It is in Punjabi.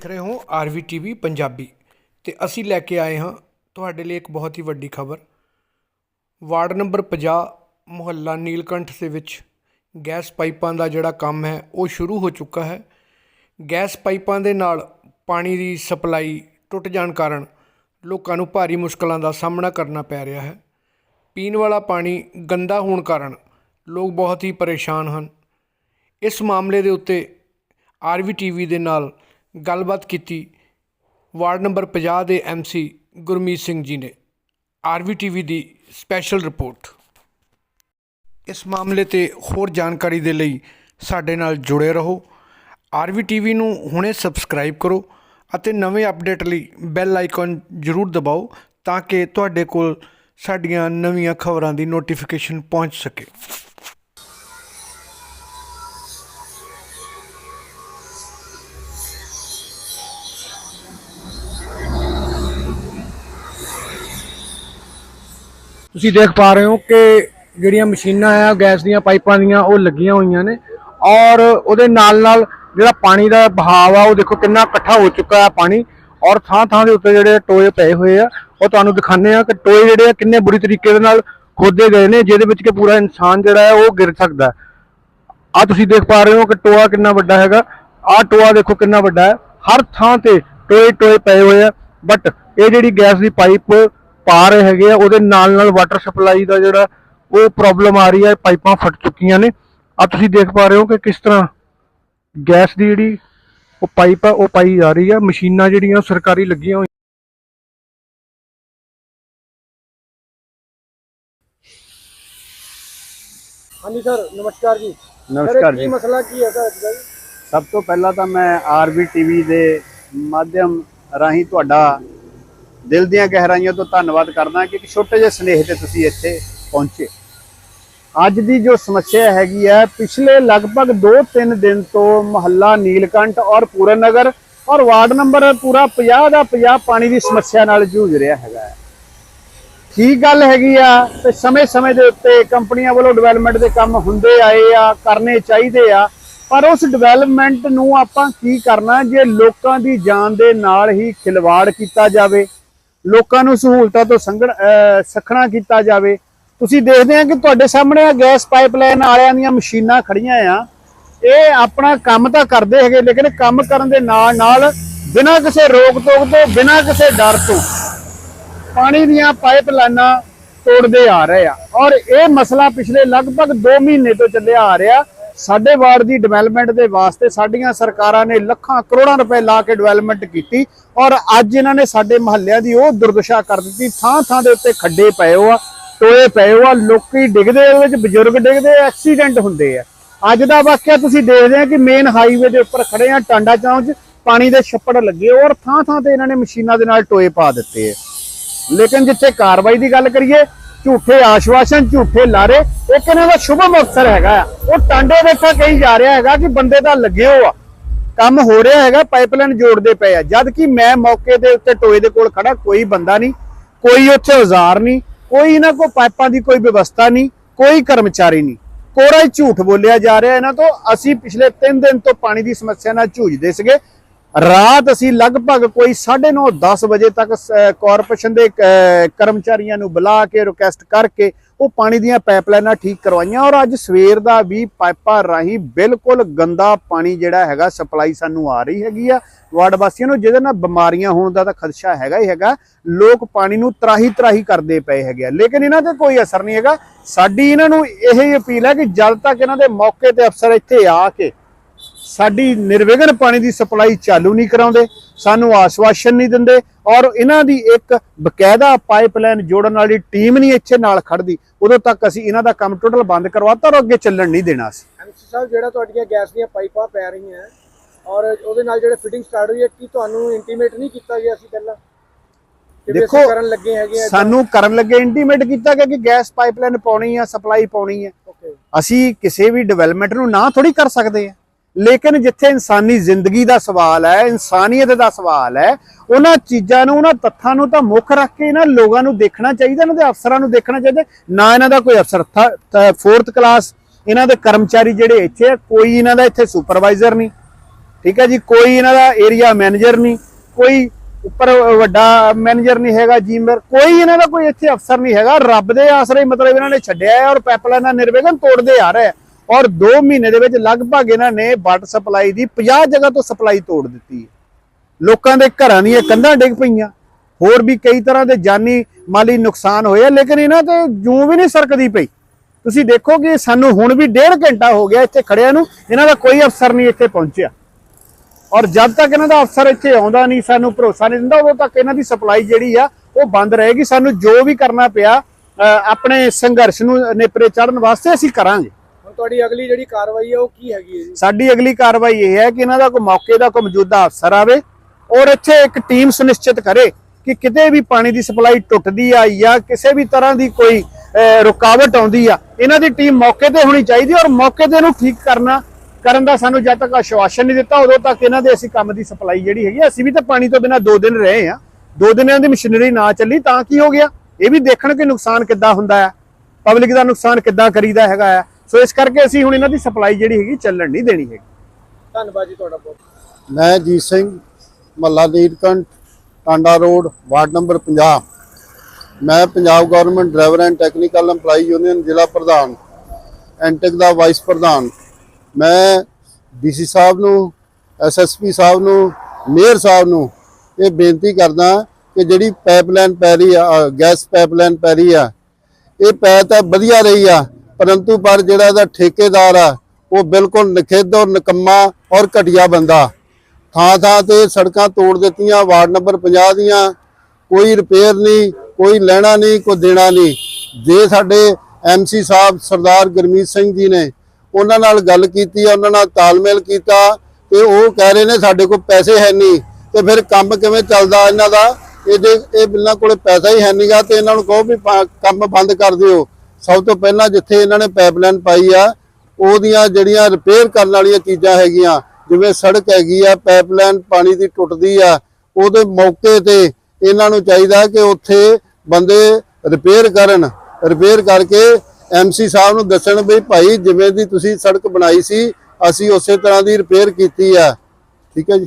ਦੇਖ ਰਹੇ ਹੋ ਆਰਵੀ ਟੀਵੀ ਪੰਜਾਬੀ ਤੇ ਅਸੀਂ ਲੈ ਕੇ ਆਏ ਹਾਂ ਤੁਹਾਡੇ ਲਈ ਇੱਕ ਬਹੁਤ ਹੀ ਵੱਡੀ ਖਬਰ। ਵਾਰਡ ਨੰਬਰ 50 ਮੁਹੱਲਾ ਨੀਲਕੰਠ ਦੇ ਵਿੱਚ ਗੈਸ ਪਾਈਪਾਂ ਦਾ ਜਿਹੜਾ ਕੰਮ ਹੈ, ਉਹ ਸ਼ੁਰੂ ਹੋ ਚੁੱਕਾ ਹੈ। ਗੈਸ ਪਾਈਪਾਂ ਦੇ ਨਾਲ ਪਾਣੀ ਦੀ ਸਪਲਾਈ ਟੁੱਟ ਜਾਣ ਕਾਰਨ ਲੋਕਾਂ ਨੂੰ ਭਾਰੀ ਮੁਸ਼ਕਲਾਂ ਦਾ ਸਾਹਮਣਾ ਕਰਨਾ ਪੈ ਰਿਹਾ ਹੈ। ਪੀਣ ਵਾਲਾ ਪਾਣੀ ਗੰਦਾ ਹੋਣ ਕਾਰਨ ਲੋਕ ਬਹੁਤ ਹੀ ਪਰੇਸ਼ਾਨ ਹਨ। ਇਸ ਮਾਮਲੇ ਦੇ ਉੱਤੇ ਆਰਵੀ ਟੀਵੀ ਦੇ ਨਾਲ ਗੱਲਬਾਤ ਕੀਤੀ। ਵਾਰਡ ਨੰਬਰ 50 ਦੇ ਐਮਸੀ ਗੁਰਮੀਤ ਸਿੰਘ ਜੀ ਨੇ। ਆਰਵੀ ਟੀਵੀ ਦੀ ਸਪੈਸ਼ਲ ਰਿਪੋਰਟ। ਇਸ ਮਾਮਲੇ ਤੇ ਹੋਰ ਜਾਣਕਾਰੀ ਦੇ ਲਈ ਸਾਡੇ ਨਾਲ ਜੁੜੇ ਰਹੋ। ਆਰਵੀ ਟੀਵੀ ਨੂੰ ਹੁਣੇ ਸਬਸਕ੍ਰਾਈਬ ਕਰੋ ਅਤੇ ਨਵੇਂ ਅਪਡੇਟ ਲਈ ਬੈਲ ਆਈਕਨ ਜ਼ਰੂਰ ਦਬਾਓ ਤਾਂ ਕਿ ਤੁਹਾਡੇ ਕੋਲ ਸਾਡੀਆਂ ਨਵੀਆਂ ਖਬਰਾਂ ਦੀ ਨੋਟੀਫਿਕੇਸ਼ਨ ਪਹੁੰਚ ਸਕੇ। ਤੁਸੀਂ ਦੇਖ ਪਾ ਰਹੇ ਹੋ ਕਿ ਜਿਹੜੀਆਂ ਮਸ਼ੀਨਾਂ ਆ, ਗੈਸ ਦੀਆਂ ਪਾਈਪਾਂ ਦੀਆਂ, ਉਹ ਲੱਗੀਆਂ ਹੋਈਆਂ ਨੇ। ਔਰ ਉਹਦੇ ਨਾਲ ਨਾਲ ਜਿਹੜਾ ਪਾਣੀ ਦਾ ਬਹਾਵ ਆ, ਉਹ ਦੇਖੋ ਕਿੰਨਾ ਇਕੱਠਾ ਹੋ ਚੁੱਕਾ ਹੈ ਪਾਣੀ। ਔਰ ਥਾਂ ਥਾਂ ਦੇ ਉੱਤੇ ਜਿਹੜੇ ਟੋਏ ਪਏ ਹੋਏ ਆ, ਉਹ ਤੁਹਾਨੂੰ ਦਿਖਾਣੇ ਆ ਕਿ ਟੋਏ ਜਿਹੜੇ ਆ ਕਿੰਨੇ ਬੁਰੀ ਤਰੀਕੇ ਦੇ ਨਾਲ ਖੋਦੇ ਗਏ ਨੇ, ਜਿਹਦੇ ਵਿੱਚ ਕਿ ਪੂਰਾ ਇਨਸਾਨ ਜਿਹੜਾ ਹੈ ਉਹ ਗਿਰ ਸਕਦਾ। ਆ ਤੁਸੀਂ ਦੇਖ ਪਾ ਰਹੇ ਹੋ ਕਿ ਟੋਆ ਕਿੰਨਾ ਵੱਡਾ ਹੈਗਾ। ਆ ਟੋਆ ਦੇਖੋ ਕਿੰਨਾ ਵੱਡਾ ਹੈ। ਹਰ ਥਾਂ ਤੇ ਟੋਏ ਟੋਏ ਪਏ ਹੋਏ ਆ ਬਟ ਇਹ ਜਿਹੜੀ ਗੈਸ ਦੀ ਪਾਈਪ ਪਾ ਰਹੇ ਹੈਗੇ ਆ ਉਹਦੇ ਨਾਲ ਨਾਲ ਵਾਟਰ ਸਪਲਾਈ ਦਾ ਜਿਹੜਾ ਉਹ ਪ੍ਰੋਬਲਮ ਆ ਰਹੀ ਹੈ ਪਾਈਪਾਂ ਫਟ ਚੁੱਕੀਆਂ ਨੇ। ਆ ਤੁਸੀਂ ਦੇਖ ਪਾ ਰਹੇ ਹੋ ਕਿ ਕਿਸ ਤਰ੍ਹਾਂ ਗੈਸ ਦੀ ਜਿਹੜੀ ਉਹ ਪਾਈਪ ਆ ਉਹ ਪਾਈ ਜਾ ਰਹੀ ਆ। ਮਸ਼ੀਨਾਂ ਜਿਹੜੀਆਂ ਸਰਕਾਰੀ ਲੱਗੀਆਂ ਹੋਈਆਂ। ਹਾਂਜੀ ਸਰ ਨਮਸਕਾਰ ਜੀ। ਨਮਸਕਾਰ ਕੀ ਜੀ। ਮਸਲਾ ਕੀ ਹੈ ਸਰ ਅੱਜ ਦਾ ਸਭ ਤੋਂ ਪਹਿਲਾਂ ਤਾਂ ਮੈਂ ਆਰਬੀ ਟੀਵੀ ਦੇ ਮਾਧਿਅਮ ਰਾਹੀਂ ਤੁਹਾਡਾ ਦਿਲ ਦੀਆਂ ਗਹਿਰਾਈਆਂ ਤੋਂ ਧੰਨਵਾਦ ਕਰਦਾ ਕਿ ਇੱਕ ਛੋਟੇ ਜਿਹੇ ਸਨੇਹ ਤੇ ਤੁਸੀਂ ਇੱਥੇ ਪਹੁੰਚੇ। ਅੱਜ ਦੀ ਜੋ ਸਮੱਸਿਆ ਹੈਗੀ ਹੈ, ਪਿਛਲੇ ਲਗਭਗ 2-3 ਦਿਨ ਤੋਂ ਮਹੱਲਾ ਨੀਲਕੰਠ ਔਰ ਪੂਰਨ ਨਗਰ ਔਰ ਵਾਰਡ ਨੰਬਰ ਪੂਰਾ 50 ਦਾ 50 ਪਾਣੀ ਦੀ ਸਮੱਸਿਆ ਨਾਲ ਜੂਝ ਰਿਹਾ ਹੈਗਾ ਹੈ। ਠੀਕ ਗੱਲ ਹੈਗੀ ਆ? ਤੇ ਸਮੇਂ-ਸਮੇਂ ਦੇ ਉੱਤੇ ਕੰਪਨੀਆਂ ਵੱਲੋਂ ਡਿਵੈਲਪਮੈਂਟ ਦੇ ਕੰਮ ਹੁੰਦੇ ਆਏ ਆ, ਕਰਨੇ ਚਾਹੀਦੇ ਆ, ਪਰ ਉਸ ਡਿਵੈਲਪਮੈਂਟ ਨੂੰ ਆਪਾਂ ਕੀ ਕਰਨਾ, ਜੇ ਲੋਕਾਂ ਦੀ ਜਾਨ ਦੇ ਨਾਲ ਹੀ ਖਿਲਵਾੜ ਕੀਤਾ ਜਾਵੇ ਲੋਕਾਂ ਨੂੰ ਸਹੂਲਤਾਂ ਤੋਂ ਸੰਗਣ ਅਹ ਸਖਣਾ ਕੀਤਾ ਜਾਵੇ। ਤੁਸੀਂ ਦੇਖਦੇ ਆ ਕਿ ਤੁਹਾਡੇ ਸਾਹਮਣੇ ਆ ਗੈਸ ਪਾਈਪਲਾਈਨ ਵਾਲਿਆਂ ਦੀਆਂ ਮਸ਼ੀਨਾਂ ਖੜੀਆਂ ਆ। ਇਹ ਆਪਣਾ ਕੰਮ ਤਾਂ ਕਰਦੇ ਹੈਗੇ, ਲੇਕਿਨ ਕੰਮ ਕਰਨ ਦੇ ਨਾਲ ਨਾਲ ਬਿਨਾਂ ਕਿਸੇ ਰੋਕ ਟੋਕ ਤੋਂ, ਬਿਨਾਂ ਕਿਸੇ ਡਰ ਤੋਂ ਪਾਣੀ ਦੀਆਂ ਪਾਈਪਲਾਈਨਾਂ ਤੋੜਦੇ ਆ ਰਹੇ ਆ। ਔਰ ਇਹ ਮਸਲਾ ਪਿਛਲੇ ਲਗਭਗ 2 ਮਹੀਨੇ ਤੋਂ ਚੱਲਿਆ ਆ ਰਿਹਾ। ਸਾਡੇ ਵਾਰਡ ਦੀ ਡਿਵੈਲਪਮੈਂਟ ਦੇ ਵਾਸਤੇ ਸਾਡੀਆਂ ਸਰਕਾਰਾਂ ਨੇ ਲੱਖਾਂ ਕਰੋੜਾਂ ਰੁਪਏ ਲਾ ਕੇ ਡਿਵੈਲਪਮੈਂਟ ਕੀਤੀ ਔਰ ਅੱਜ ਇਹਨਾਂ ਨੇ ਸਾਡੇ ਮਹੱਲਿਆਂ ਦੀ ਉਹ ਦੁਰਦਸ਼ਾ ਕਰ ਦਿੱਤੀ ਥਾਂ ਥਾਂ ਦੇ ਉੱਤੇ ਖੱਡੇ ਪਏ ਹੋ ਟੋਏ ਪਏ ਹੋ ਆ ਲੋਕੀ ਡਿੱਗਦੇ ਉਹਦੇ ਵਿੱਚ ਬਜ਼ੁਰਗ ਡਿੱਗਦੇ ਐਕਸੀਡੈਂਟ ਹੁੰਦੇ ਆ। ਅੱਜ ਦਾ ਵਾਕਿਆ ਤੁਸੀਂ ਦੇਖਦੇ ਆ ਕਿ ਮੇਨ ਹਾਈਵੇ ਦੇ ਉੱਪਰ ਖੜੇ ਆ, ਟਾਂਡਾ ਚੌਂਕ 'ਚ ਪਾਣੀ ਦੇ ਛੱਪੜ ਲੱਗੇ ਔਰ ਥਾਂ ਥਾਂ ਤੇ ਇਹਨਾਂ ਨੇ ਮਸ਼ੀਨਾਂ ਦੇ ਨਾਲ ਟੋਏ ਪਾ ਦਿੱਤੇ ਆ। ਲੇਕਿਨ ਜਿੱਥੇ ਕਾਰਵਾਈ ਦੀ ਗੱਲ ਕਰੀਏ ਝੂਠੇ ਆਸ਼ਵਾਸਨ, ਝੂਠੇ ਲਾਰੇ, ਇੱਕ ਇਹਨਾਂ ਦਾ ਸ਼ੁਭਮ ਅਫਸਰ ਹੈਗਾ ਉਹ ਟਾਂਡੇ ਦੇਖਾ ਕਹੀ ਜਾ ਰਿਹਾ ਹੈਗਾ ਕਿ ਬੰਦੇ ਤਾਂ ਲੱਗੇ ਹੋ ਆ। ਕੰਮ ਹੋ ਰਿਹਾ ਹੈਗਾ, ਪਾਈਪਲਾਈਨ ਜੋੜਦੇ ਪਏ ਆ। ਜਦ ਕਿ ਮੈਂ ਮੌਕੇ ਦੇ ਉੱਤੇ ਟੋਏ ਦੇ ਕੋਲ ਖੜਾ, ਕੋਈ ਬੰਦਾ ਨਹੀਂ, ਕੋਈ ਉੱਥੇ ਔਜ਼ਾਰ ਨਹੀਂ, ਕੋਈ ਇਹਨਾਂ ਕੋਲ ਪਾਈਪਾਂ ਦੀ ਕੋਈ ਵਿਵਸਥਾ ਨਹੀਂ, ਕੋਈ ਕਰਮਚਾਰੀ ਨਹੀਂ। ਕੋਰਾ ਹੀ ਝੂਠ ਬੋਲਿਆ ਜਾ ਰਿਹਾ ਇਹਨਾਂ ਤੋਂ। ਅਸੀਂ ਪਿਛਲੇ 3 ਦਿਨ ਤੋਂ ਪਾਣੀ ਦੀ ਸਮੱਸਿਆ ਨਾਲ ਝੂਝਦੇ ਸੀਗੇ। ਰਾਤ ਅਸੀਂ ਲਗਭਗ ਕੋਈ 9:30 10 ਵਜੇ ਤੱਕ ਸ- ਕਾਰਪੋਰੇਸ਼ਨ ਦੇ ਕਰਮਚਾਰੀਆਂ ਨੂੰ ਬੁਲਾ ਕੇ ਰਿਕੁਐਸਟ ਕਰਕੇ ਉਹ ਪਾਣੀ ਦੀਆਂ ਪਾਈਪਲਾਈਨਾਂ ਠੀਕ ਕਰਵਾਈਆਂ ਔਰ ਅੱਜ ਸਵੇਰ ਦਾ ਵੀ ਪਾਈਪਾਂ ਰਾਹੀਂ ਬਿਲਕੁਲ ਗੰਦਾ ਪਾਣੀ ਜਿਹੜਾ ਹੈਗਾ ਸਪਲਾਈ ਸਾਨੂੰ ਆ ਰਹੀ ਹੈਗੀ ਆ। ਵਾਰਡ ਵਾਸੀਆਂ ਨੂੰ ਜਿਹਦੇ ਨਾਲ ਬਿਮਾਰੀਆਂ ਹੋਣ ਦਾ ਤਾਂ ਖਦਸ਼ਾ ਹੈਗਾ ਹੀ ਹੈਗਾ। ਲੋਕ ਪਾਣੀ ਨੂੰ ਤਰਾਹੀ ਤਰਾਹੀ ਕਰਦੇ ਪਏ ਹੈਗੇ ਆ। ਲੇਕਿਨ ਇਹਨਾਂ ਤੇ ਕੋਈ ਅਸਰ ਨਹੀਂ ਹੈਗਾ। ਸਾਡੀ ਇਹਨਾਂ ਨੂੰ ਇਹ ਹੀ ਅਪੀਲ ਹੈ ਕਿ ਜਦ ਤੱਕ ਇਹਨਾਂ ਦੇ ਮੌਕੇ ਤੇ ਅਫਸਰ ਇੱਥੇ ਆ ਕੇ ਸਾਡੀ ਨਿਰਵਿਘਨ ਪਾਣੀ ਦੀ ਸਪਲਾਈ ਚਾਲੂ ਨਹੀਂ ਕਰਾਉਂਦੇ ਸਾਨੂੰ ਆਸ਼ਵਾਸਨ ਨਹੀਂ ਦਿੰਦੇ ਔਰ ਇਹਨਾਂ ਦੀ ਇੱਕ ਬਕਾਇਦਾ ਪਾਈਪਲਾਈਨ ਜੋੜਨ ਵਾਲੀ ਟੀਮ ਨਹੀਂ ਇੱਥੇ ਨਾਲ ਖੜਦੀ ਉਦੋਂ ਤੱਕ ਅਸੀਂ ਇਹਨਾਂ ਦਾ ਕੰਮ ਟੋਟਲ ਬੰਦ ਕਰਵਾਤਾ ਔਰ ਅੱਗੇ ਚੱਲਣ ਨਹੀਂ ਦੇਣਾ ਸੀ। ਐਮਸੀ ਸਾਹਿਬ ਜਿਹੜਾ ਤੁਹਾਡੀਆਂ ਗੈਸ ਦੀਆਂ ਪਾਈਪਾਂ ਪੈ ਰਹੀਆਂ ਔਰ ਉਹਦੇ ਨਾਲ ਜਿਹੜੇ ਫਿਟਿੰਗ ਸਟਾਰਟ ਹੋਈ ਹੈ ਕੀ ਤੁਹਾਨੂੰ ਇੰਟੀਮੇਟ ਨਹੀਂ ਕੀਤਾ ਗਿਆ ਸੀ ਪਹਿਲਾਂ? ਦੇਖੋ, ਕਰਨ ਲੱਗੇ ਹੈਗੇ ਸਾਨੂੰ ਕਰਨ ਲੱਗੇ ਇੰਟੀਮੇਟ ਕੀਤਾ ਗਿਆ ਕਿ ਗੈਸ ਪਾਈਪਲਾਈਨ ਪਾਉਣੀ ਆ ਸਪਲਾਈ ਪਾਉਣੀ ਆ। ਅਸੀਂ ਕਿਸੇ ਵੀ ਡਿਵੈਲਪਮੈਂਟ ਨੂੰ ਨਾ ਥੋੜੀ ਕਰ ਸਕਦੇ ਆ। ਲੇਕਿਨ ਜਿੱਥੇ ਇਨਸਾਨੀ ਜ਼ਿੰਦਗੀ ਦਾ ਸਵਾਲ ਹੈ, ਇਨਸਾਨੀਅਤ ਦਾ ਸਵਾਲ ਹੈ, ਉਹਨਾਂ ਚੀਜ਼ਾਂ ਨੂੰ, ਉਹਨਾਂ ਤੱਥਾਂ ਨੂੰ ਤਾਂ ਮੁੱਖ ਰੱਖ ਕੇ ਇਹਨਾਂ ਲੋਕਾਂ ਨੂੰ ਦੇਖਣਾ ਚਾਹੀਦਾ, ਇਹਨਾਂ ਦੇ ਅਫਸਰਾਂ ਨੂੰ ਦੇਖਣਾ ਚਾਹੀਦਾ। ਨਾ ਇਹਨਾਂ ਦਾ ਕੋਈ ਅਫਸਰ ਫੋਰਥ ਕਲਾਸ ਇਹਨਾਂ ਦੇ ਕਰਮਚਾਰੀ ਜਿਹੜੇ ਇੱਥੇ ਆ, ਕੋਈ ਇਹਨਾਂ ਦਾ ਇੱਥੇ ਸੁਪਰਵਾਈਜ਼ਰ ਨਹੀਂ। ਠੀਕ ਹੈ ਜੀ, ਕੋਈ ਇਹਨਾਂ ਦਾ ਏਰੀਆ ਮੈਨੇਜਰ ਨਹੀਂ, ਕੋਈ ਉੱਪਰ ਵੱਡਾ ਮੈਨੇਜਰ ਨਹੀਂ ਹੈਗਾ ਜੀਮਰ ਕੋਈ ਇਹਨਾਂ ਦਾ ਕੋਈ ਇੱਥੇ ਅਫਸਰ ਨਹੀਂ ਹੈਗਾ। ਰੱਬ ਦੇ ਆਸਰੇ ਮਤਲਬ ਇਹਨਾਂ ਨੇ ਛੱਡਿਆ ਹੈ ਔਰ ਪਾਈਪਲਾਈਨਾਂ ਨਿਰਵਿਘਨ ਤੋੜਦੇ ਆ ਰਹੇ ਔਰ 2 ਮਹੀਨੇ ਦੇ ਵਿੱਚ ਲਗਭਗ ਇਹਨਾਂ ਨੇ ਵਾਟਰ ਸਪਲਾਈ ਦੀ 50 ਜਗ੍ਹਾ ਤੋਂ ਸਪਲਾਈ ਤੋੜ ਦਿੱਤੀ ਹੈ। ਲੋਕਾਂ ਦੇ ਘਰਾਂ ਦੀਆਂ ਕੰਧਾਂ ਡਿੱਗ ਪਈਆਂ। ਹੋਰ ਵੀ ਕਈ ਤਰ੍ਹਾਂ ਦੇ ਜਾਨੀ ਮਾਲੀ ਨੁਕਸਾਨ ਹੋਏ ਲੇਕਿਨ ਇਹਨਾਂ ਤੇ ਜੂੰ ਵੀ ਨਹੀਂ ਸਰਕਦੀ ਪਈ। ਤੁਸੀਂ ਦੇਖੋ ਕਿ ਸਾਨੂੰ ਹੁਣ ਵੀ ਡੇਢ ਘੰਟਾ ਹੋ ਗਿਆ ਇੱਥੇ ਖੜਿਆਂ ਨੂੰ, ਇਹਨਾਂ ਦਾ ਕੋਈ ਅਫਸਰ ਨਹੀਂ ਇੱਥੇ ਪਹੁੰਚਿਆ। ਔਰ ਜਦ ਤੱਕ ਇਹਨਾਂ ਦਾ ਅਫਸਰ ਇੱਥੇ ਆਉਂਦਾ ਨਹੀਂ, ਸਾਨੂੰ ਭਰੋਸਾ ਨਹੀਂ ਦਿੰਦਾ, ਉਦੋਂ ਤੱਕ ਇਹਨਾਂ ਦੀ ਸਪਲਾਈ ਜਿਹੜੀ ਆ, ਉਹ ਬੰਦ ਰਹੇਗੀ। ਸਾਨੂੰ ਜੋ ਵੀ ਕਰਨਾ ਪਿਆ ਆਪਣੇ ਸੰਘਰਸ਼ ਨੂੰ ਨੇਪਰੇ ਚੜਨ ਵਾਸਤੇ ਅਸੀਂ ਕਰਾਂਗੇ। ਤੁਹਾਡੀ ਅਗਲੀ ਜਿਹੜੀ ਕਾਰਵਾਈ ਹੈ ਉਹ ਕੀ ਹੈਗੀ ਹੈ ਜੀ? ਸਾਡੀ ਅਗਲੀ ਕਾਰਵਾਈ ਇਹ ਹੈ ਕਿ ਇਹਨਾਂ ਦਾ ਕੋਈ ਮੌਕੇ ਦਾ ਕੋਈ ਮੌਜੂਦਾ ਅਫਸਰ ਆਵੇ ਔਰ ਇੱਥੇ ਇੱਕ ਟੀਮ ਸੁਨਿਸ਼ਚਿਤ ਕਰੇ ਕਿ ਕਿਤੇ ਵੀ ਪਾਣੀ ਦੀ ਸਪਲਾਈ ਟੁੱਟਦੀ ਆ ਜਾਂ ਕਿਸੇ ਵੀ ਤਰ੍ਹਾਂ ਦੀ ਕੋਈ ਰੁਕਾਵਟ ਆਉਂਦੀ ਆ, ਇਹਨਾਂ ਦੀ ਟੀਮ ਮੌਕੇ ਤੇ ਹੋਣੀ ਚਾਹੀਦੀ ਔਰ ਮੌਕੇ ਤੇ ਇਹਨੂੰ ਠੀਕ ਕਰਨਾ, ਕਰਨ ਦਾ ਸਾਨੂੰ ਜਦ ਤੱਕ ਆਸ਼ਵਾਸਨ ਨਹੀਂ ਦਿੱਤਾ, ਉਦੋਂ ਤੱਕ ਇਹਨਾਂ ਦੇ ਅਸੀਂ ਕੰਮ ਦੀ ਸਪਲਾਈ ਜਿਹੜੀ ਹੈਗੀ ਅਸੀਂ ਵੀ ਤਾਂ ਪਾਣੀ ਤੋਂ ਬਿਨਾਂ 2 ਦਿਨ ਰਹੇ ਆ। 2 ਦਿਨਾਂ ਦੀ ਮਸ਼ੀਨਰੀ ਨਾ ਚੱਲੀ ਤਾਂ ਕੀ ਹੋ ਗਿਆ? ਇਹ ਵੀ ਦੇਖਣ ਕਿ ਨੁਕਸਾਨ ਕਿੱਦਾਂ ਹੁੰਦਾ ਹੈ ਪਬਲਿਕ ਦਾ ਨੁਕਸਾਨ ਕਿੱਦਾਂ ਕਰੀਦਾ ਹੈਗਾ ਹੈ ਸੋ ਇਸ ਕਰਕੇ ਅਸੀਂ ਹੁਣ ਇਹਨਾਂ ਦੀ ਸਪਲਾਈ ਜਿਹੜੀ ਹੈਗੀ ਚੱਲਣ ਨਹੀਂ ਦੇਣੀ ਹੈਗੀ। ਧੰਨਵਾਦ ਜੀ ਤੁਹਾਡਾ ਬਹੁਤ। ਮੈਂ Jeet Singh, Malla Neelkanth, Tanda road, ward number 50 ਮੈਂ Punjab government driver and technical EMPLOYE union ਜ਼ਿਲ੍ਹਾ ਪ੍ਰਧਾਨ ਐਂਟੈਕ ਦਾ ਵਾਈਸ ਪ੍ਰਧਾਨ। ਮੈਂ ਡੀਸੀ ਸਾਹਿਬ ਨੂੰ, ਐਸਐਸਪੀ ਸਾਹਿਬ ਨੂੰ, ਮੇਅਰ ਸਾਹਿਬ ਨੂੰ ਇਹ ਬੇਨਤੀ ਕਰਦਾ ਕਿ ਜਿਹੜੀ ਪਾਈਪਲਾਈਨ ਪੈ ਰਹੀ ਆ ਗੈਸ ਪਾਈਪਲਾਈਨ ਪੈ ਰਹੀ ਆ, ਇਹ ਪੈ ਤਾਂ ਵਧੀਆ ਰਹੀ ਆ ਪਰੰਤੂ ਪਰ ਜਿਹੜਾ ਇਹਦਾ ਠੇਕੇਦਾਰ ਆ, ਉਹ ਬਿਲਕੁਲ ਨਖਿੱਧ ਔਰ ਨਿਕੰਮਾ ਔਰ ਘਟੀਆ ਬੰਦਾ। ਥਾਂ ਥਾਂ ਤੇ ਸੜਕਾਂ ਤੋੜ ਦਿੱਤੀਆਂ, ਵਾਰਡ ਨੰਬਰ 50 ਦੀਆਂ, ਕੋਈ ਰਿਪੇਅਰ ਨਹੀਂ, ਕੋਈ ਲੈਣਾ ਨਹੀਂ, ਕੋਈ ਦੇਣਾ ਨਹੀਂ। ਜੇ ਸਾਡੇ ਐਮਸੀ ਸਾਹਿਬ ਸਰਦਾਰ ਗੁਰਮੀਤ ਸਿੰਘ ਜੀ ਨੇ ਉਹਨਾਂ ਨਾਲ ਗੱਲ ਕੀਤੀ, ਉਹਨਾਂ ਨਾਲ ਤਾਲਮੇਲ ਕੀਤਾ ਤੇ ਉਹ ਕਹਿ ਰਹੇ ਨੇ ਸਾਡੇ ਕੋਲ ਪੈਸੇ ਹੈ ਨਹੀਂ, ਤੇ ਫਿਰ ਕੰਮ ਕਿਵੇਂ ਚੱਲਦਾ ਇਹਨਾਂ ਦਾ? ਇਹਦੇ, ਇਹ ਬਿੱਲਾਂ ਕੋਲੇ ਪੈਸਾ ਹੀ ਹੈ ਨਹੀਂਗਾ ਤੇ ਇਹਨਾਂ ਨੂੰ ਕਹੋ ਵੀ ਕੰਮ ਬੰਦ ਕਰ ਦਿਓ। ਸਭ ਤੋਂ ਪਹਿਲਾਂ ਜਿੱਥੇ ਇਹਨਾਂ ਨੇ ਪਾਈਪਲਾਈਨ ਪਾਈ ਆ, ਉਹਦੀਆਂ ਜਿਹੜੀਆਂ ਰਿਪੇਅਰ ਕਰਨ ਵਾਲੀਆਂ ਚੀਜ਼ਾਂ ਹੈਗੀਆਂ, ਜਿਵੇਂ ਸੜਕ ਹੈਗੀ ਆ ਪਾਈਪਲਾਈਨ ਪਾਣੀ ਦੀ ਟੁੱਟਦੀ ਆ, ਉਹਦੇ ਮੌਕੇ ਤੇ ਇਹਨਾਂ ਨੂੰ ਚਾਹੀਦਾ ਕਿ ਉੱਥੇ ਬੰਦੇ ਰਿਪੇਅਰ ਕਰਨ। ਰਿਪੇਅਰ ਕਰਕੇ ਐਮਸੀ ਸਾਹਿਬ ਨੂੰ ਦੱਸਣ ਵੀ ਭਾਈ ਜਿਵੇਂ ਦੀ ਤੁਸੀਂ ਸੜਕ ਬਣਾਈ ਸੀ, ਅਸੀਂ ਉਸੇ ਤਰ੍ਹਾਂ ਦੀ ਰਿਪੇਅਰ ਕੀਤੀ ਆ। ਠੀਕ ਹੈ ਜੀ?